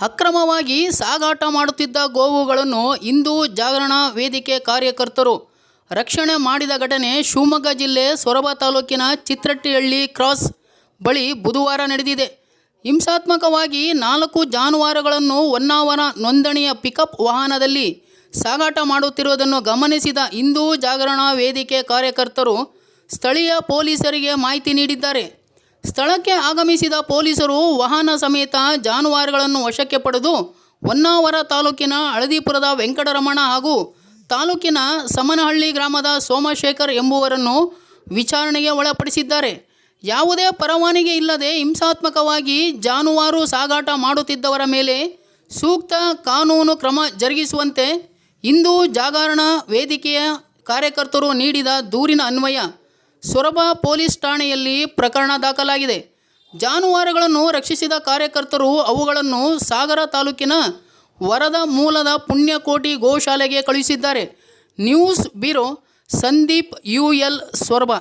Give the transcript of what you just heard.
ಅಕ್ರಮವಾಗಿ ಸಾಗಾಟ ಮಾಡುತ್ತಿದ್ದ ಗೋವುಗಳನ್ನು ಹಿಂದೂ ಜಾಗರಣ ವೇದಿಕೆ ಕಾರ್ಯಕರ್ತರು ರಕ್ಷಣೆ ಮಾಡಿದ ಘಟನೆ ಶಿವಮೊಗ್ಗ ಜಿಲ್ಲೆ ಸೊರಬ ತಾಲೂಕಿನ ಚಿತ್ರಟ್ಟಿಹಳ್ಳಿ ಕ್ರಾಸ್ ಬಳಿ ಬುಧವಾರ ನಡೆದಿದೆ. ಹಿಂಸಾತ್ಮಕವಾಗಿ ನಾಲ್ಕು ಜಾನುವಾರುಗಳನ್ನು ಹೊನ್ನಾವರ ನೋಂದಣಿಯ ಪಿಕಪ್ ವಾಹನದಲ್ಲಿ ಸಾಗಾಟ ಮಾಡುತ್ತಿರುವುದನ್ನು ಗಮನಿಸಿದ ಹಿಂದೂ ಜಾಗರಣಾ ವೇದಿಕೆ ಕಾರ್ಯಕರ್ತರು ಸ್ಥಳೀಯ ಪೊಲೀಸರಿಗೆ ಮಾಹಿತಿ ನೀಡಿದ್ದಾರೆ. ಸ್ಥಳಕ್ಕೆ ಆಗಮಿಸಿದ ಪೊಲೀಸರು ವಾಹನ ಸಮೇತ ಜಾನುವಾರುಗಳನ್ನು ವಶಕ್ಕೆ ಪಡೆದು ಹೊನ್ನಾವರ ತಾಲೂಕಿನ ಹಳದಿಪುರದ ವೆಂಕಟರಮಣ ಹಾಗೂ ತಾಲೂಕಿನ ಸಮನಹಳ್ಳಿ ಗ್ರಾಮದ ಸೋಮಶೇಖರ್ ಎಂಬುವರನ್ನು ವಿಚಾರಣೆಗೆ ಒಳಪಡಿಸಿದ್ದಾರೆ. ಯಾವುದೇ ಪರವಾನಿಗೆ ಇಲ್ಲದೆ ಹಿಂಸಾತ್ಮಕವಾಗಿ ಜಾನುವಾರು ಸಾಗಾಟ ಮಾಡುತ್ತಿದ್ದವರ ಮೇಲೆ ಸೂಕ್ತ ಕಾನೂನು ಕ್ರಮ ಜರುಗಿಸುವಂತೆ ಹಿಂದೂ ಜಾಗರಣ ವೇದಿಕೆಯ ಕಾರ್ಯಕರ್ತರು ನೀಡಿದ ದೂರಿನ ಅನ್ವಯ ಸೊರಬ ಪೊಲೀಸ್ ಠಾಣೆಯಲ್ಲಿ ಪ್ರಕರಣ ದಾಖಲಾಗಿದೆ. ಜಾನುವಾರುಗಳನ್ನು ರಕ್ಷಿಸಿದ ಕಾರ್ಯಕರ್ತರು ಅವುಗಳನ್ನು ಸಾಗರ ತಾಲೂಕಿನ ವರದ ಮೂಲದ ಪುಣ್ಯಕೋಟಿ ಗೋಶಾಲೆಗೆ ಕಳುಹಿಸಿದ್ದಾರೆ. News bureau Sandeep U L Soraba.